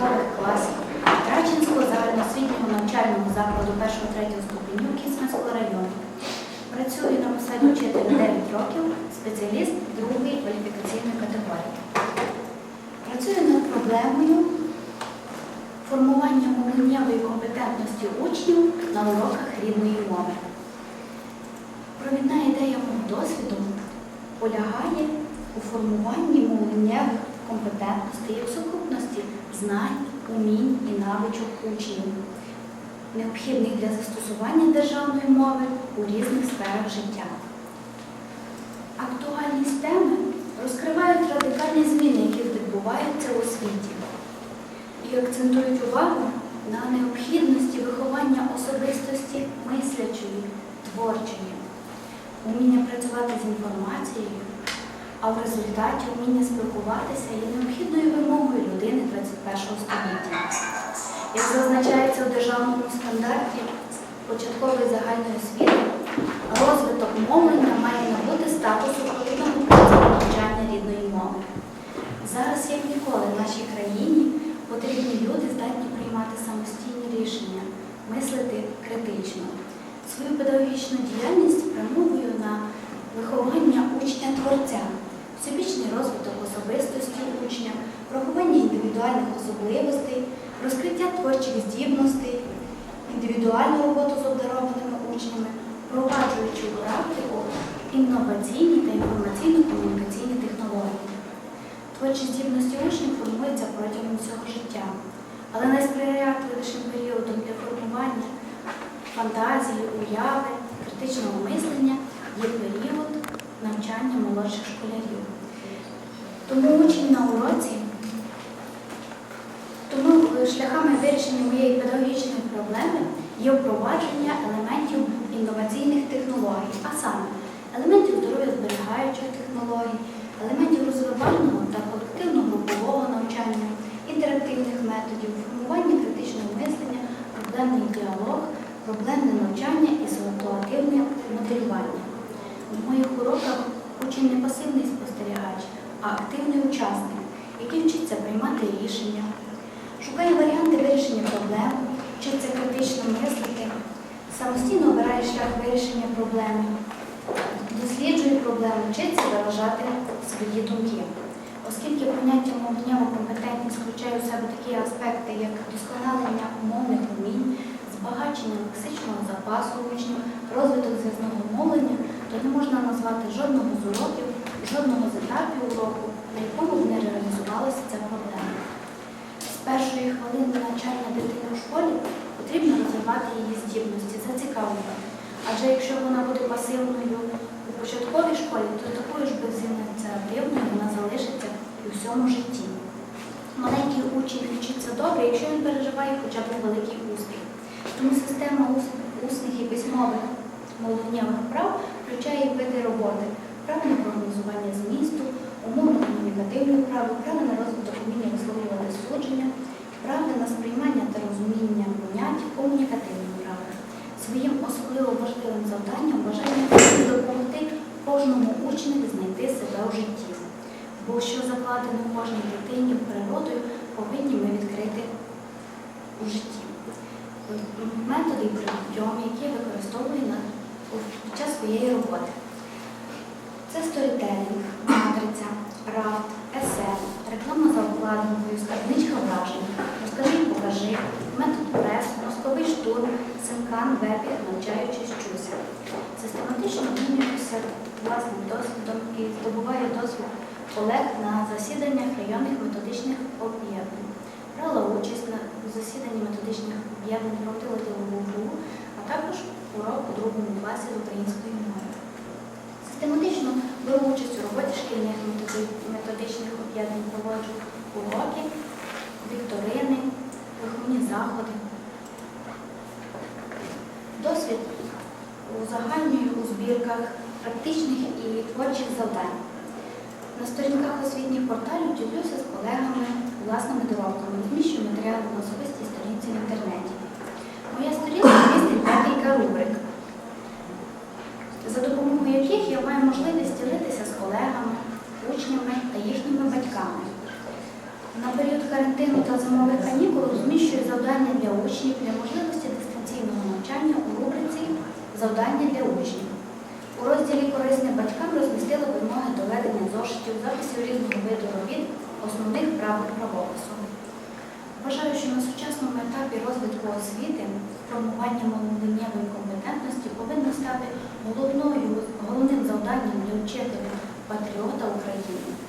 Початкових класів Трачинського загальноосвітнього навчального закладу 1-3 ступеню Кіцманського району. Працюю на посаді вчителя 9 років, спеціаліст другої кваліфікаційної категорії. Працюю над проблемою формування мовленнєвої компетентності учнів на уроках рідної мови. Провідна ідея мого досвіду полягає у формуванні мовленнєвих компетентностей як сукупності знань, умінь і навичок учнів, необхідних для застосування державної мови у різних сферах життя. Актуальність теми розкривають радикальні зміни, які відбуваються у світі, і акцентують увагу на необхідності виховання особистості мислячої, творчої, уміння працювати з інформацією, а в результаті вміння спілкуватися є необхідною вимогою людини 21 століття. Як зазначається у державному стандарті початкової загальної освіти, розвиток мовлення має набути статусу процесу навчання рідної мови. Зараз, як ніколи, в нашій країні потрібні люди здатні приймати самостійні рішення, мислити критично. Свою педагогічну діяльність спрямовую на виховання учня-творця, всебічний розвиток особистості учня, врахування індивідуальних особливостей, розкриття творчих здібностей, індивідуальну роботу з обдарованими учнями, впроваджуючи практику інноваційні та інформаційно-комунікаційні технології. Творчі здібності учнів формуються протягом всього життя, але найсприятливішим періодом для формування фантазії, уяви, критичного мислення є період навчання молодших школярів. Тому учень на уроці, тому шляхами вирішення моєї педагогічної проблеми є впровадження елементів інноваційних технологій, а саме елементів здоров'я зберігаючих технологій, елементів розвивального та колективно-групового навчання, інтерактивних методів, формування критичного мислення, проблемний діалог, проблемне навчання і ситуативне моделювання. В моїх уроках учень не пасивний спостерігач, а активний учасник, який вчиться приймати рішення, шукає варіанти вирішення проблем, вчиться критично мислити, самостійно обирає шлях вирішення проблеми, досліджує проблеми, вчиться виражати свої думки. Оскільки поняття мовленнєва компетентність включає у себе такі аспекти, як досконалення умовних умінь, збагачення лексичного запасу учнів, розвиток зв'язного мовлення, назвати жодного з уроків, жодного з етапів уроку, на якому б не реалізувалася ця проблема. З першої хвилини навчання дитини у школі потрібно розвивати її здібності, зацікавлювати. Адже якщо вона буде пасивною у початковій школі, то такою ж безініціативною вона залишиться і у всьому житті. Маленький учень вчиться добре, якщо він переживає хоча б великий успіх. Тому система усних і письмових мовленнєвих прав включає види роботи, правильне прогнозування змісту, умовно-комунікативне право, право на розвиток уміння висловлювати судження, право на сприймання та розуміння понять, комунікативне право. Своїм особливо важливим завданням бажання допомогти кожному учневі знайти себе у житті. Бо що закладено кожній дитині природою, повинні ми відкрити у житті. Методи і прийом, які я використовую на, під час своєї роботи. Це сторітелінг, матриця, рафт, есе, реклама за обкладинкою, скарбничка вражень, розкажи, покажи, метод прес, мозковий штурм, синкан, вебі, навчаючись чуся. Систематично обмінююся власним досвідом і здобуваю досвід колег на засіданнях районних методичних об'єднань. Брала участь на засіданні методичних об'єднань, проводила ділову гру, а також урок у другому класі української мови. Систематично беру участь у роботі шкільних методичних об'єднань, проводжу уроки, вікторини, виховні заходи. Досвід узагальнюю у збірках практичних і творчих завдань. На сторінках освітніх порталів ділюся з колегами власними доробками, зміщую матеріали на особистій сторінці в інтернеті. Моя сторінка містить декілька рубрик, за маю можливість ділитися з колегами, учнями та їхніми батьками. На період карантину та зимових канікул розміщує завдання для учнів для можливості дистанційного навчання у рубриці Завдання для учнів. У розділі Корисне батькам розмістили вимоги до ведення зошитів, записів різного виду робіт, основних правил правопису. Вважаю, що на сучасному етапі розвитку освіти формування мовленнєвої компетентності головною, головним завданням для вчителя патріота України.